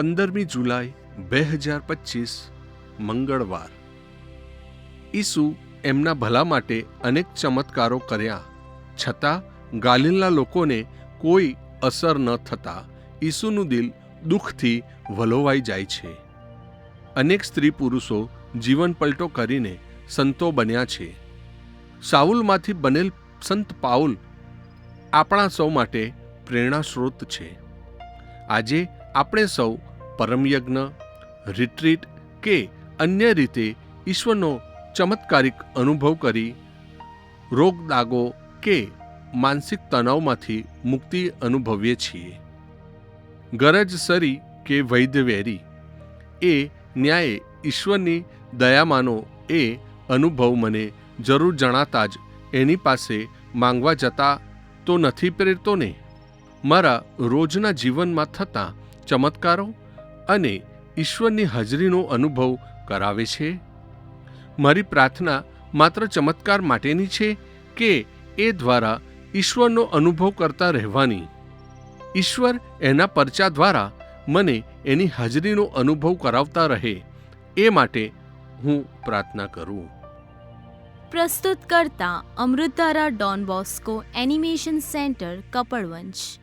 પંદરમી જુલાઈ, બે હજાર પચીસ, મંગળવાર. ઈસુ એમના ભલા માટે અનેક ચમત્કારો કર્યા. છતાં, ગાલિલના લોકોને કોઈ અસર ન થતાં ઈસુનું દિલ દુઃખથી વલોવાઈ જાય છે. અનેક સ્ત્રી પુરુષો જીવન પલટો કરીને સંતો બન્યા છે. સાઉલમાંથી બનેલ સંત પાઉલ આપણા સૌ માટે પ્રેરણા સ્ત્રોત છે. આજે આપણે સૌ પરમયજ્ઞ રિટ્રીટ કે અન્ય રીતે ઈશ્વરનો ચમત્કારિક અનુભવ કરી રોગ દાગો કે માનસિક તણાવમાંથી મુક્તિ અનુભવીએ છીએ. ગરજ સરી કે વૈદ્ય વેરી એ ન્યાયે ઈશ્વરની દયામાનો એ અનુભવ મને જરૂર જણાતા જ એની પાસે માંગવા જતા તો નથી પ્રેરતો ને? મારા રોજના જીવનમાં થતા ચમત્કારો અને ઈશ્વરની હાજરીનો અનુભવ કરાવે છે? મારી પ્રાર્થના માત્ર ચમત્કાર માટેની છે કે એ દ્વારા ઈશ્વરનો અનુભવ કરતા રહેવાની. ઈશ્વર એના પરચા દ્વારા મને એની હાજરીનો અનુભવ કરાવતા રહે, એ માટે હું પ્રાર્થના કરું. પ્રસ્તુત કરતા Amritdhara Don Bosco animation centre, Kapadvanj.